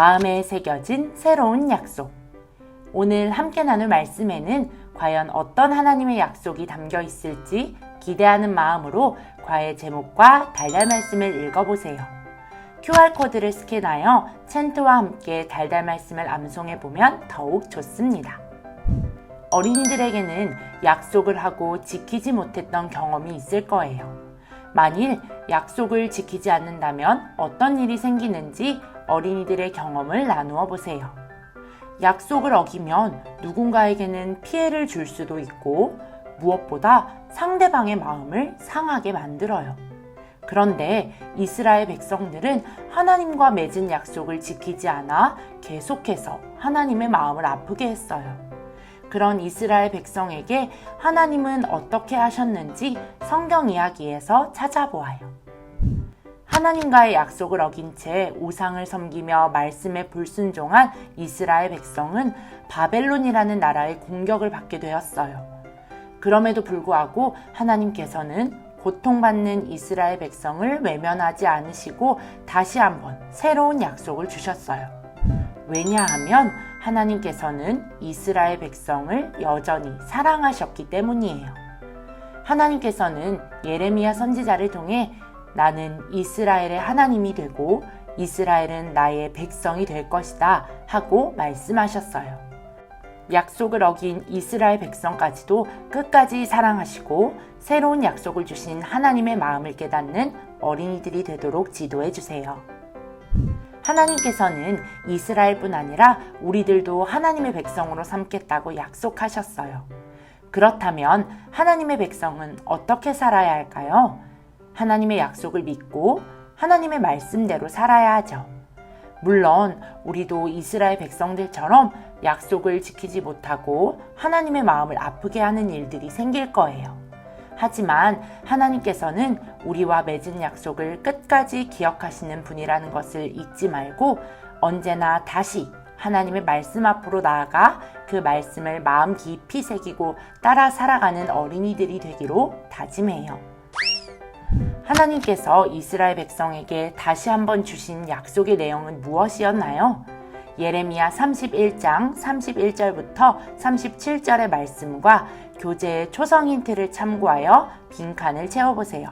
마음에 새겨진 새로운 약속. 오늘 함께 나눌 말씀에는 과연 어떤 하나님의 약속이 담겨 있을지 기대하는 마음으로 과의 제목과 달달 말씀을 읽어보세요. QR코드를 스캔하여 챈트와 함께 달달 말씀을 암송해 보면 더욱 좋습니다. 어린이들에게는 약속을 하고 지키지 못했던 경험이 있을 거예요. 만일 약속을 지키지 않는다면 어떤 일이 생기는지 어린이들의 경험을 나누어 보세요. 약속을 어기면 누군가에게는 피해를 줄 수도 있고 무엇보다 상대방의 마음을 상하게 만들어요. 그런데 이스라엘 백성들은 하나님과 맺은 약속을 지키지 않아 계속해서 하나님의 마음을 아프게 했어요. 그런 이스라엘 백성에게 하나님은 어떻게 하셨는지 성경 이야기에서 찾아보아요. 하나님과의 약속을 어긴 채 우상을 섬기며 말씀에 불순종한 이스라엘 백성은 바벨론이라는 나라의 공격을 받게 되었어요. 그럼에도 불구하고 하나님께서는 고통받는 이스라엘 백성을 외면하지 않으시고 다시 한번 새로운 약속을 주셨어요. 왜냐하면 하나님께서는 이스라엘 백성을 여전히 사랑하셨기 때문이에요. 하나님께서는 예레미야 선지자를 통해 나는 이스라엘의 하나님이 되고 이스라엘은 나의 백성이 될 것이다 하고 말씀하셨어요. 약속을 어긴 이스라엘 백성까지도 끝까지 사랑하시고 새로운 약속을 주신 하나님의 마음을 깨닫는 어린이들이 되도록 지도해 주세요. 하나님께서는 이스라엘뿐 아니라 우리들도 하나님의 백성으로 삼겠다고 약속하셨어요. 그렇다면 하나님의 백성은 어떻게 살아야 할까요? 하나님의 약속을 믿고 하나님의 말씀대로 살아야 하죠. 물론 우리도 이스라엘 백성들처럼 약속을 지키지 못하고 하나님의 마음을 아프게 하는 일들이 생길 거예요. 하지만 하나님께서는 우리와 맺은 약속을 끝까지 기억하시는 분이라는 것을 잊지 말고 언제나 다시 하나님의 말씀 앞으로 나아가 그 말씀을 마음 깊이 새기고 따라 살아가는 어린이들이 되기로 다짐해요. 하나님께서 이스라엘 백성에게 다시 한번 주신 약속의 내용은 무엇이었나요? 예레미야 31장 31절부터 37절의 말씀과 교재의 초성 힌트를 참고하여 빈칸을 채워보세요.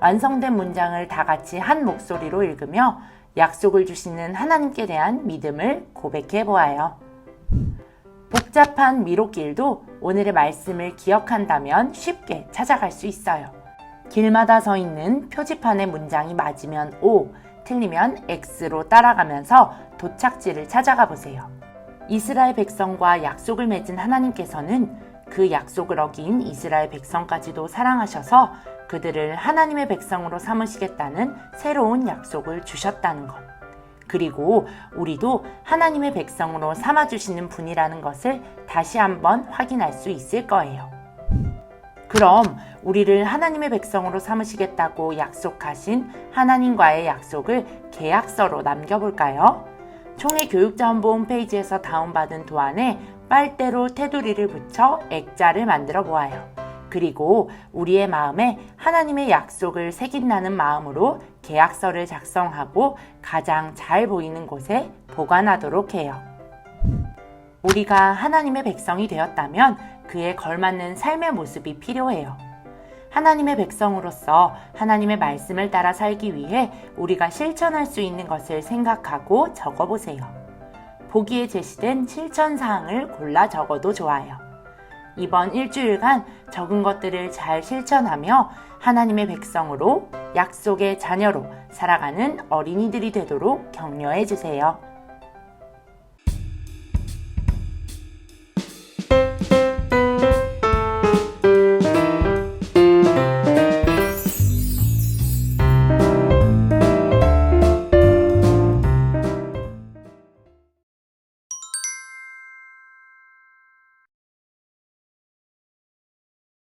완성된 문장을 다 같이 한 목소리로 읽으며 약속을 주시는 하나님께 대한 믿음을 고백해 보아요. 복잡한 미로길도 오늘의 말씀을 기억한다면 쉽게 찾아갈 수 있어요. 길마다 서 있는 표지판의 문장이 맞으면 O, 틀리면 X로 따라가면서 도착지를 찾아가 보세요. 이스라엘 백성과 약속을 맺은 하나님께서는 그 약속을 어긴 이스라엘 백성까지도 사랑하셔서 그들을 하나님의 백성으로 삼으시겠다는 새로운 약속을 주셨다는 것. 그리고 우리도 하나님의 백성으로 삼아주시는 분이라는 것을 다시 한번 확인할 수 있을 거예요. 그럼 우리를 하나님의 백성으로 삼으시겠다고 약속하신 하나님과의 약속을 계약서로 남겨볼까요? 총회 교육자원부 홈페이지에서 다운받은 도안에 빨대로 테두리를 붙여 액자를 만들어 보아요. 그리고 우리의 마음에 하나님의 약속을 새긴다는 마음으로 계약서를 작성하고 가장 잘 보이는 곳에 보관하도록 해요. 우리가 하나님의 백성이 되었다면 그에 걸맞는 삶의 모습이 필요해요. 하나님의 백성으로서 하나님의 말씀을 따라 살기 위해 우리가 실천할 수 있는 것을 생각하고 적어보세요. 보기에 제시된 실천 사항을 골라 적어도 좋아요. 이번 일주일간 적은 것들을 잘 실천하며 하나님의 백성으로 약속의 자녀로 살아가는 어린이들이 되도록 격려해 주세요.